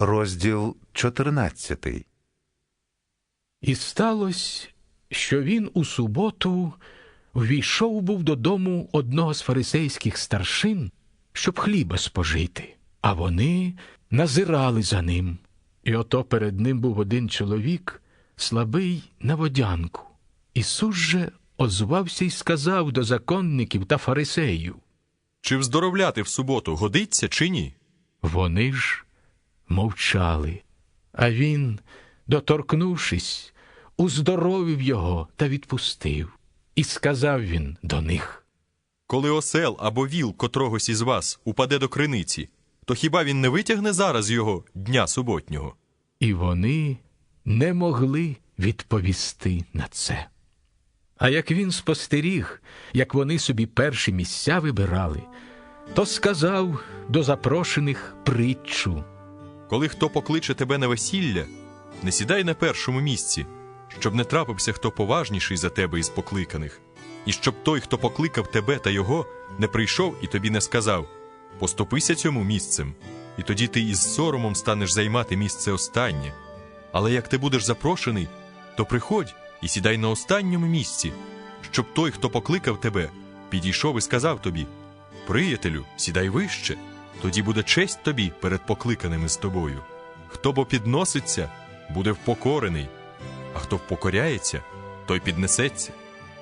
Розділ 14 І сталося, що він у суботу ввійшов був додому одного з фарисейських старшин, щоб хліба спожити, а вони назирали за ним. І ото перед ним був один чоловік, слабий на водянку. Ісус же озвався і сказав до законників та фарисеїв. Чи вздоровляти в суботу годиться чи ні? Вони ж мовчали, а він, доторкнувшись, уздоровив його та відпустив. І сказав він до них. Коли осел або віл котрогось із вас упаде до криниці, то хіба він не витягне зараз його дня суботнього? І вони не могли відповісти на це. А як він спостеріг, як вони собі перші місця вибирали, то сказав до запрошених притчу. Коли хто покличе тебе на весілля, не сідай на першому місці, щоб не трапився хто поважніший за тебе із покликаних, і щоб той, хто покликав тебе та його, не прийшов і тобі не сказав поступися цьому місцем, і тоді ти із соромом станеш займати місце останнє. Але як ти будеш запрошений, то приходь і сідай на останньому місці, щоб той, хто покликав тебе, підійшов і сказав тобі Приятелю, сідай вище, тоді буде честь тобі перед покликаними з тобою. Хто бо підноситься, буде впокорений, а хто впокоряється, той піднесеться.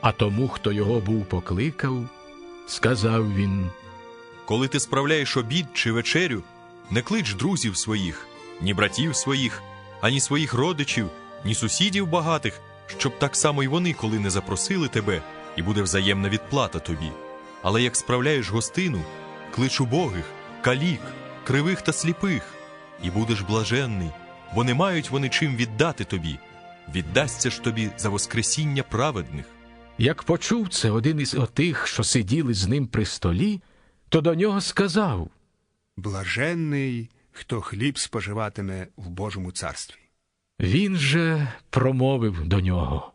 А тому, хто його був покликав, сказав він. Коли ти справляєш обід чи вечерю, не клич друзів своїх, ні братів своїх, ані своїх родичів, ні сусідів багатих, щоб так само й вони, коли не запросили тебе, і буде взаємна відплата тобі. Але як справляєш гостину, клич убогих, калік, кривих та сліпих, і будеш блаженний, бо не мають вони чим віддати тобі. Віддасться ж тобі за воскресіння праведних. Як почув це один із отих, що сиділи з ним при столі, то до нього сказав Блаженний, хто хліб споживатиме в Божому царстві. Він же промовив до нього.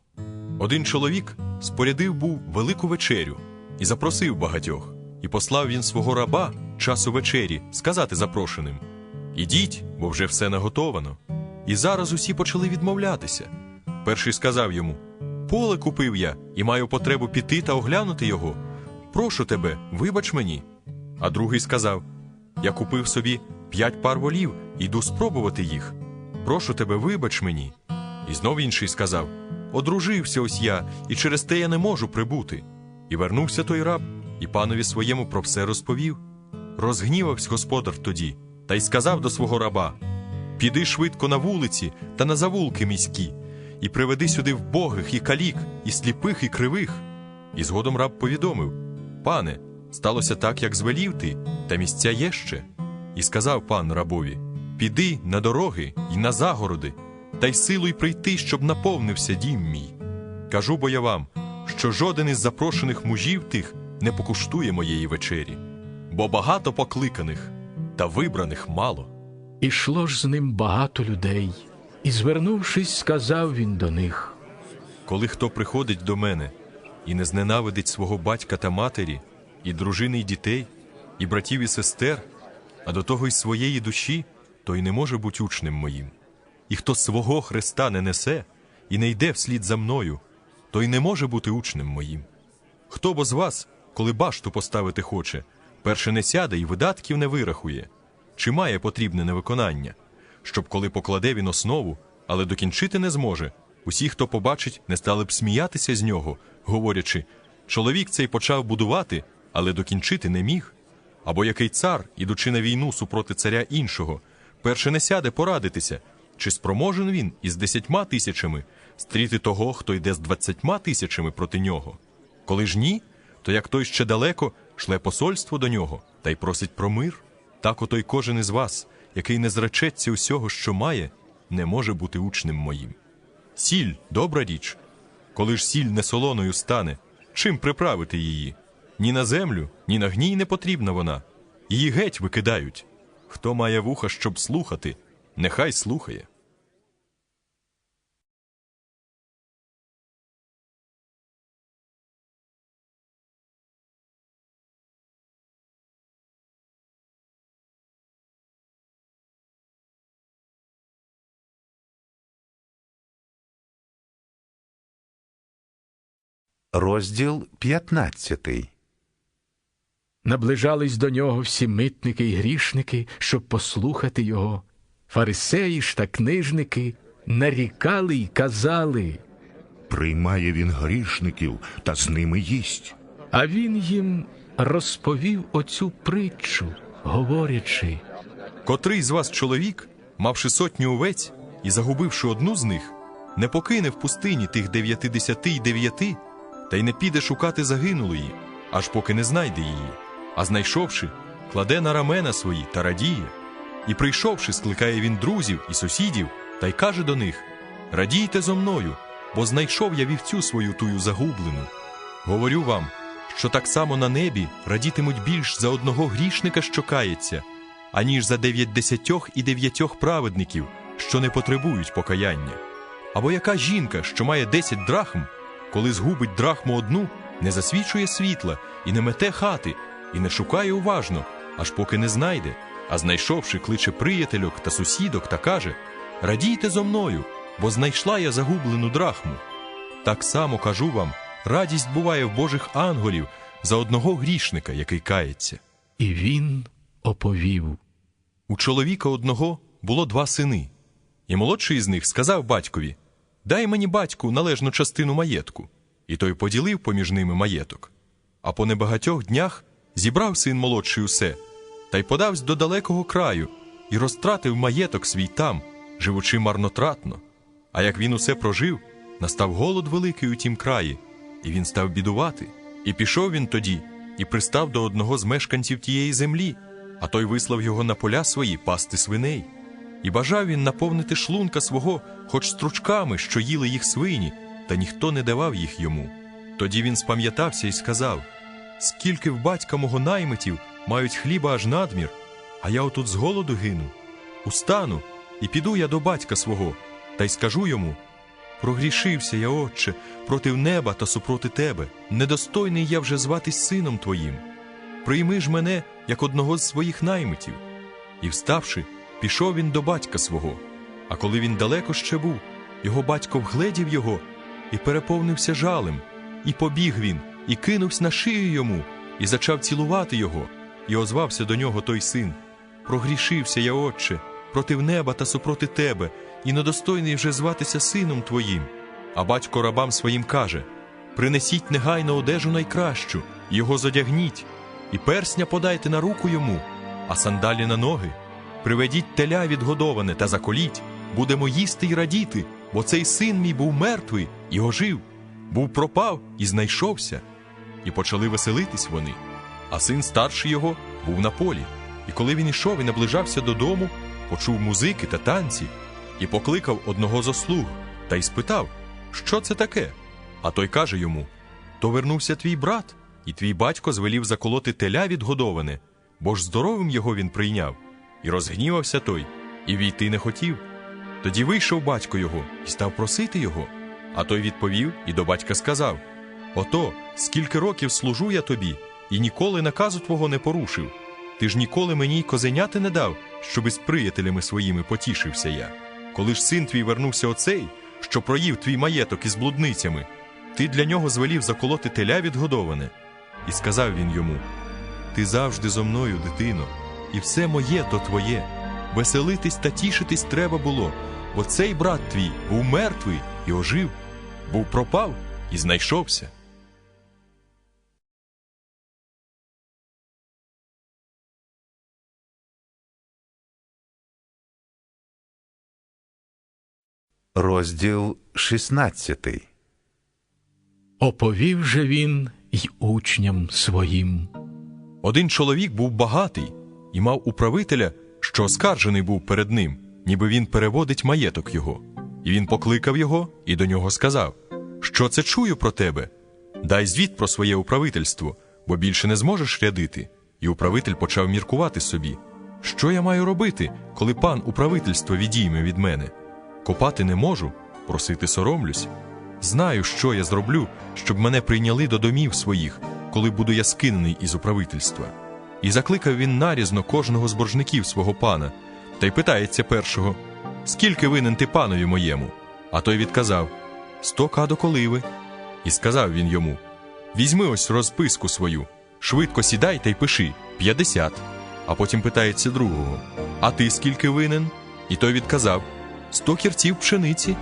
Один чоловік спорядив був велику вечерю і запросив багатьох, і послав він свого раба часу вечері сказати запрошеним Ідіть, бо вже все наготовано. І зараз усі почали відмовлятися. Перший сказав йому Поле купив я і маю потребу піти та оглянути його. Прошу тебе, вибач мені. А другий сказав Я купив собі п'ять пар волів і йду спробувати їх. Прошу тебе, вибач мені. І знов інший сказав Одружився ось я, і через те я не можу прибути. І вернувся той раб, і панові своєму про все розповів. Розгнівався господар тоді, та й сказав до свого раба Піди швидко на вулиці та на завулки міські, і приведи сюди вбогих, і калік, і сліпих, і кривих. І згодом раб повідомив Пане, сталося так, як звелів ти, та місця є ще. І сказав пан рабові Піди на дороги й на загороди, та й силуй прийти, щоб наповнився дім мій. Кажу бо я вам, що жоден із запрошених мужів тих не покуштує моєї вечері, бо багато покликаних, та вибраних мало. Ішло ж з ним багато людей, і, звернувшись, сказав він до них. Коли хто приходить до мене і не зненавидить свого батька та матері, і дружини й дітей, і братів і сестер, а до того й своєї душі, той не може бути учнем моїм. І хто свого Христа не несе і не йде вслід за мною, той не може бути учнем моїм. Хто бо з вас, коли башту поставити хоче, перше не сяде і видатків не вирахує, чи має потрібне на виконання, щоб коли покладе він основу, але докінчити не зможе, усі, хто побачить, не стали б сміятися з нього, говорячи чоловік цей почав будувати, але докінчити не міг. Або який цар, ідучи на війну супроти царя іншого, перше не сяде порадитися, чи спроможен він із десятьма тисячами стріти того, хто йде з двадцятьма тисячами проти нього. Коли ж ні, то як той ще далеко шле посольство до нього та й просить про мир, так ото й кожен із вас, який не зречеться усього, що має, не може бути учнем моїм. Сіль добра річ. Коли ж сіль не солоною стане, чим приправити її? Ні на землю, ні на гній не потрібна вона. Її геть викидають. Хто має вуха, щоб слухати, нехай слухає. Розділ 15. Наближались до нього всі митники й грішники, щоб послухати його. Фарисеї ж та книжники нарікали й казали, Приймає він грішників та з ними їсть. а він їм розповів оцю притчу, говорячи. Котрий з вас чоловік, мавши сотню овець і загубивши одну з них, не покине в пустині тих дев'ятидесяти й дев'яти, та й не піде шукати загинулої, аж поки не знайде її, а знайшовши, кладе на рамена свої та радіє. І прийшовши, скликає він друзів і сусідів, та й каже до них: Радійте зо мною, бо знайшов я вівцю свою тую загублену. Говорю вам, що так само на небі радітимуть більш за одного грішника, що кається, аніж за дев'ятдесятьох і дев'ятьох праведників, що не потребують покаяння. Або яка жінка, що має десять драхм, коли згубить драхму одну, не засвічує світла і не мете хати, і не шукає уважно, аж поки не знайде, а знайшовши, кличе приятельок та сусідок та каже: Радійте зо мною, бо знайшла я загублену драхму. Так само кажу вам, радість буває в Божих ангелів за одного грішника, який кається. І він оповів. У чоловіка одного було два сини, і молодший з них сказав батькові: Дай мені батьку належну частину маєтку. І той поділив поміж ними маєток. А по небагатьох днях зібрав син молодший усе, та й подавсь до далекого краю, і розтратив маєток свій там, живучи марнотратно. А як він усе прожив, настав голод великий у тім краї, і він став бідувати. І пішов він тоді, і пристав до одного з мешканців тієї землі, а той вислав його на поля свої пасти свиней. І бажав він наповнити шлунка свого хоч стручками, що їли їх свині, та ніхто не давав їх йому. Тоді він спам'ятався і сказав: Скільки в батька мого наймитів мають хліба аж надмір, а я отут з голоду гину. Устану, і піду я до батька свого, та й скажу йому: Прогрішився я, отче, проти неба та супроти тебе, недостойний я вже зватись сином твоїм. Прийми ж мене як одного з своїх наймитів. І, вставши, пішов він до батька свого. А коли він далеко ще був, його батько вгледів його і переповнився жалем, і побіг він, і кинувся на шию йому, і зачав цілувати його, і озвався до нього той син: Прогрішився я, отче, проти неба та супроти тебе, і недостойний вже зватися сином твоїм. А батько рабам своїм каже: Принесіть негайно одежу найкращу, його зодягніть, і персня подайте на руку йому, а сандалі на ноги. Приведіть теля відгодоване та заколіть, будемо їсти й радіти, бо цей син мій був мертвий і ожив, був пропав і знайшовся. І почали веселитись вони. А син старший його був на полі. І коли він ішов і наближався додому, почув музики та танці, і покликав одного з ослуг та й спитав, що це таке. А той каже йому: То вернувся твій брат, і твій батько звелів заколоти теля відгодоване, бо ж здоровим його він прийняв. І розгнівався той, і війти не хотів. Тоді вийшов батько його і став просити його. А той відповів і до батька сказав: Ото, скільки років служу я тобі, і ніколи наказу твого не порушив. Ти ж ніколи мені й козеняти не дав, щоби з приятелями своїми потішився я. Коли ж син твій вернувся оцей, що проїв твій маєток із блудницями, ти для нього звелів заколоти теля відгодоване. І сказав він йому: Ти завжди зо мною, дитино, і все моє то твоє. Веселитись та тішитись треба було, бо цей брат твій був мертвий і ожив, був пропав і знайшовся. Розділ 16. Оповів же він й учням своїм. Один чоловік був багатий і мав управителя, що оскаржений був перед ним, ніби він переводить маєток його. І він покликав його і до нього сказав: Що це чую про тебе? Дай звіт про своє управительство, бо більше не зможеш рядити. І управитель почав міркувати собі: Що я маю робити, коли пан управительство відійме від мене? Копати не можу, просити соромлюсь. Знаю, що я зроблю, щоб мене прийняли до домів своїх, коли буду я скинений із управительства. І закликав він нарізно кожного з боржників свого пана, та й питається першого: Скільки винен ти панові моєму? А той відказав: Сто ка до коливи. І сказав він йому: Візьми ось розписку свою, швидко сідай та й пиши п'ятдесят. А потім питається другого: А ти скільки винен? І той відказав: Сто кірців пшениці.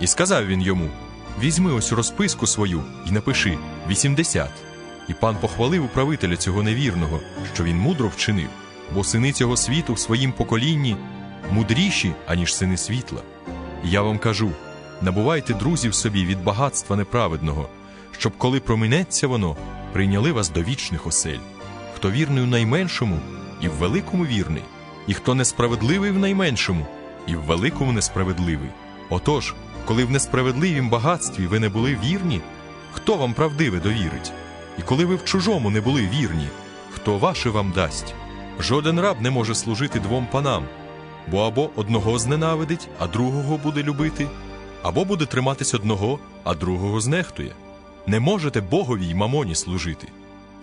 І сказав він йому: Візьми ось розписку свою і напиши вісімдесят. І пан похвалив управителя цього невірного, що він мудро вчинив, бо сини цього світу в своїм поколінні мудріші, аніж сини світла. І я вам кажу: набувайте друзів собі від багатства неправедного, щоб, коли проминеться воно, прийняли вас до вічних осель. Хто вірний у найменшому, і в великому вірний, і хто несправедливий в найменшому, і в великому несправедливий. Отож, коли в несправедливім багатстві ви не були вірні, хто вам правдиве довірить? І коли ви в чужому не були вірні, хто ваше вам дасть? Жоден раб не може служити двом панам, бо або одного зненавидить, а другого буде любити, або буде триматись одного, а другого знехтує. Не можете Богові й мамоні служити.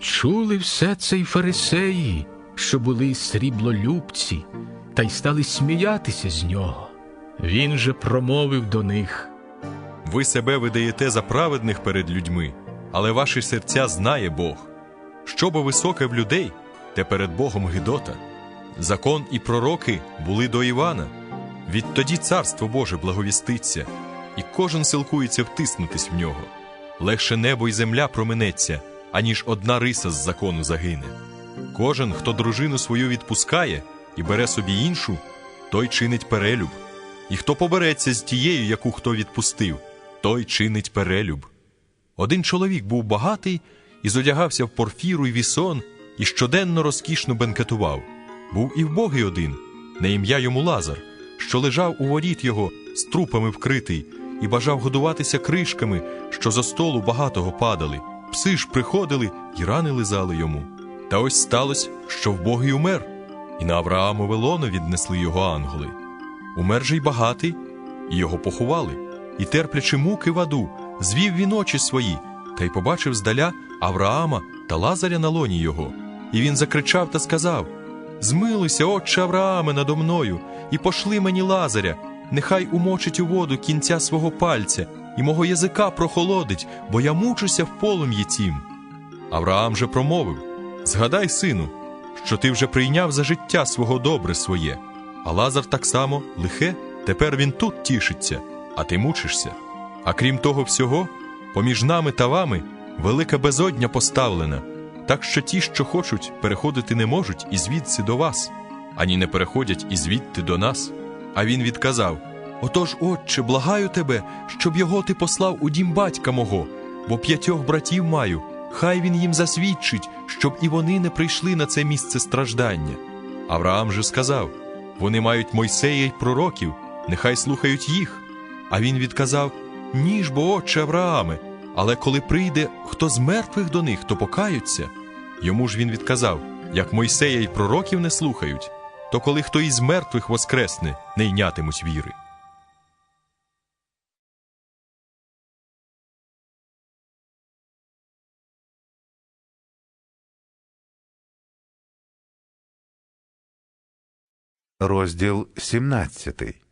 Чули все це й фарисеї, що були сріблолюбці, та й стали сміятися з нього. Він же промовив до них. Ви себе видаєте за праведних перед людьми, але ваші серця знає Бог. Що бо високе в людей, те перед Богом гидота. Закон і пророки були до Івана. Відтоді царство Боже благовіститься, і кожен силкується втиснутись в нього. Легше небо й земля проминеться, аніж одна риса з закону загине. Кожен, хто дружину свою відпускає і бере собі іншу, той чинить перелюб. І хто побереться з тією, яку хто відпустив, той чинить перелюб. Один чоловік був багатий і зодягався в порфіру й вісон, і щоденно розкішно бенкетував. Був і вбогий один, на ім'я йому Лазар, що лежав у воріт його з трупами вкритий, і бажав годуватися кришками, що за столу багатого падали. Пси ж приходили і рани лизали йому. Та ось сталося, що вбогий умер, і на Авраамове лоно віднесли його ангели. Умер же й багатий, і його поховали, і, терплячи муки в аду, звів він очі свої, та й побачив здаля Авраама та Лазаря на лоні його. І він закричав та сказав: Змилуйся, отче Аврааме, надо мною, і пошли мені Лазаря, нехай умочить у воду кінця свого пальця, і мого язика прохолодить, бо я мучуся в полум'ї тім. Авраам же промовив: Згадай, сину, що ти вже прийняв за життя свого добре своє, а Лазар так само лихе, тепер він тут тішиться, а ти мучишся. А крім того всього, поміж нами та вами велика безодня поставлена, так що ті, що хочуть, переходити не можуть і звідси до вас, ані не переходять і звідти до нас. А він відказав: Отож, отче, благаю тебе, щоб його ти послав у дім батька мого, бо п'ятьох братів маю, хай він їм засвідчить, щоб і вони не прийшли на це місце страждання. Авраам же сказав: Вони мають Мойсея й пророків, нехай слухають їх. А він відказав: Ні ж бо, отче Аврааме, але коли прийде хто з мертвих до них, то покаються. Йому ж він відказав: як Мойсея й пророків не слухають, то коли хто із мертвих воскресне, не йнятимуть віри. Розділ 17.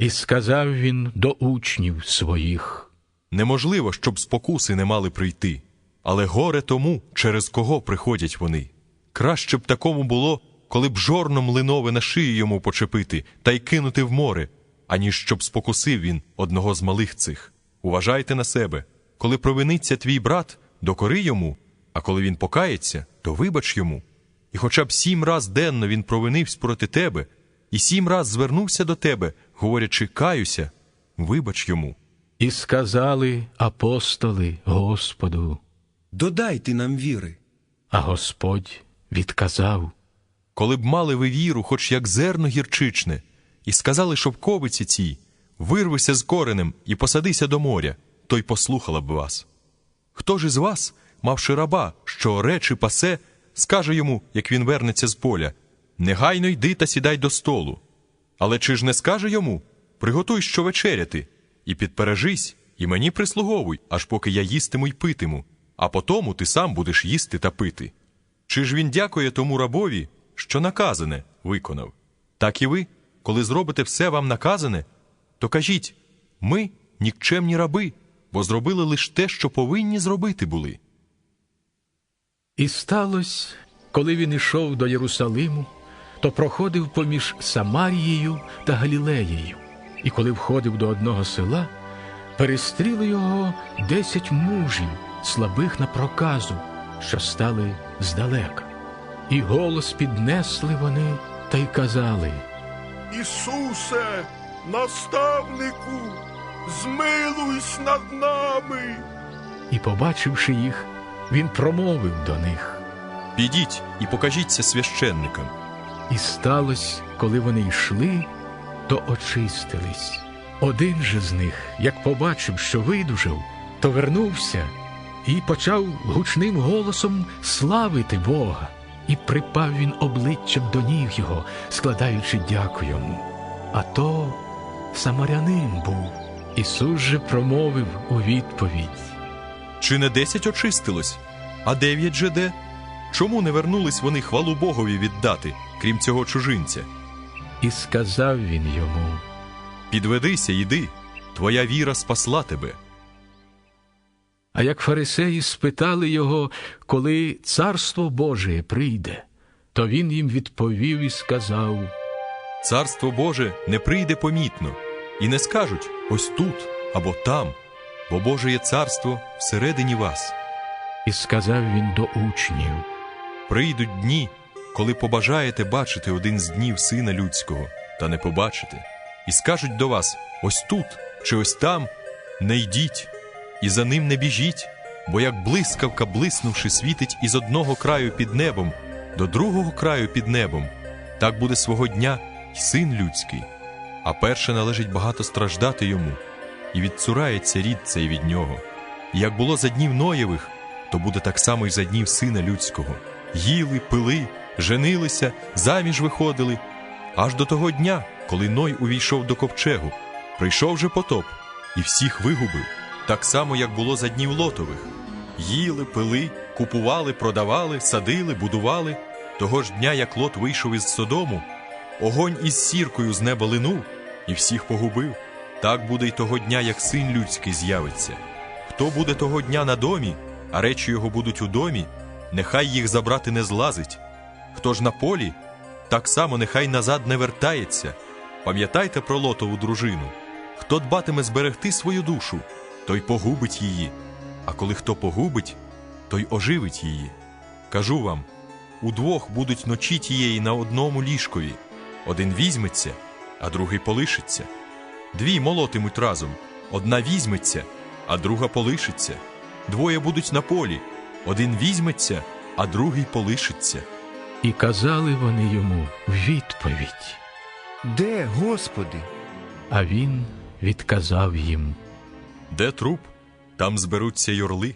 І сказав він до учнів своїх. Неможливо, щоб спокуси не мали прийти, але горе тому, через кого приходять вони. Краще б такому було, коли б жорном линове на шиї йому почепити та й кинути в море, аніж щоб спокусив він одного з малих цих. Уважайте на себе, коли провиниться твій брат, докори йому, а коли він покається, то вибач йому. І хоча б сім раз денно він провинився проти тебе, і сім раз звернувся до тебе, говорячи каюся, вибач йому. І сказали апостоли Господу, Додайте нам віри. а Господь відказав. Коли б мали ви віру, хоч як зерно гірчичне, і сказали шовковиці цій, вирвися з коренем і посадися до моря, то й послухала б вас. Хто ж із вас, мавши раба, що речі пасе, скаже йому, як він вернеться з поля, негайно йди та сідай до столу. Але чи ж не скаже йому приготуй що вечеряти, і підпережись, і мені прислуговуй, аж поки я їстиму й питиму, а потому ти сам будеш їсти та пити. Чи ж він дякує тому рабові, що наказане виконав? Так і ви, коли зробите все вам наказане, то кажіть ми, нікчемні раби, бо зробили лише те, що повинні зробити були. І сталося, коли він ішов до Єрусалиму, то проходив поміж Самарією та Галілеєю, і коли входив до одного села, перестріли його десять мужів, слабих на проказу, що стали здалека. І голос піднесли вони та й казали. Ісусе, наставнику, змилуйсь над нами. І, побачивши їх, він промовив до них. Підіть і покажіться священникам. І сталося, коли вони йшли, то очистились. Один же з них, як побачив, що видужав, то вернувся і почав гучним голосом славити Бога. І припав він обличчям до ніг його, складаючи дяку йому. А то самарянин був. Ісус же промовив у відповідь. Чи не десять очистилось, а дев'ять же де? Чому не вернулись вони хвалу Богові віддати, крім цього чужинця? І сказав він йому. Підведися, йди, твоя віра спасла тебе. А як фарисеї спитали його, коли царство Боже прийде, то він їм відповів і сказав: Царство Боже не прийде помітно, і не скажуть ось тут або там, бо Боже є царство всередині вас. І сказав він до учнів: Прийдуть дні, коли побажаєте бачити один з днів Сина Людського, та не побачите, і скажуть до вас ось тут чи ось там, не йдіть, і за ним не біжіть, бо як блискавка, блиснувши, світить із одного краю під небом до другого краю під небом, так буде свого дня й син людський. А перше належить багато страждати йому, і відцурається рід цей від нього. І як було за днів Ноєвих, то буде так само й за днів сина людського. Їли, пили, женилися, заміж виходили, аж до того дня, коли Ной увійшов до ковчегу, прийшов же потоп і всіх вигубив, так само, як було за днів Лотових. Їли, пили, купували, продавали, садили, будували. Того ж дня, як Лот вийшов із Содому, огонь із сіркою з неба линув і всіх погубив. Так буде й того дня, як син людський з'явиться. Хто буде того дня на домі, а речі його будуть у домі, нехай їх забрати не злазить. Хто ж на полі, так само нехай назад не вертається. Пам'ятайте про лотову дружину. Хто дбатиме зберегти свою душу, той погубить її, а коли хто погубить, той оживить її. Кажу вам: удвох будуть ночі тієї на одному ліжкові. Один візьметься, а другий полишиться. Дві молотимуть разом, одна візьметься, а друга полишиться. Двоє будуть на полі, один візьметься, а другий полишиться. І казали вони йому в відповідь. Де, Господи? А він відказав їм. Де труп, там зберуться й орли.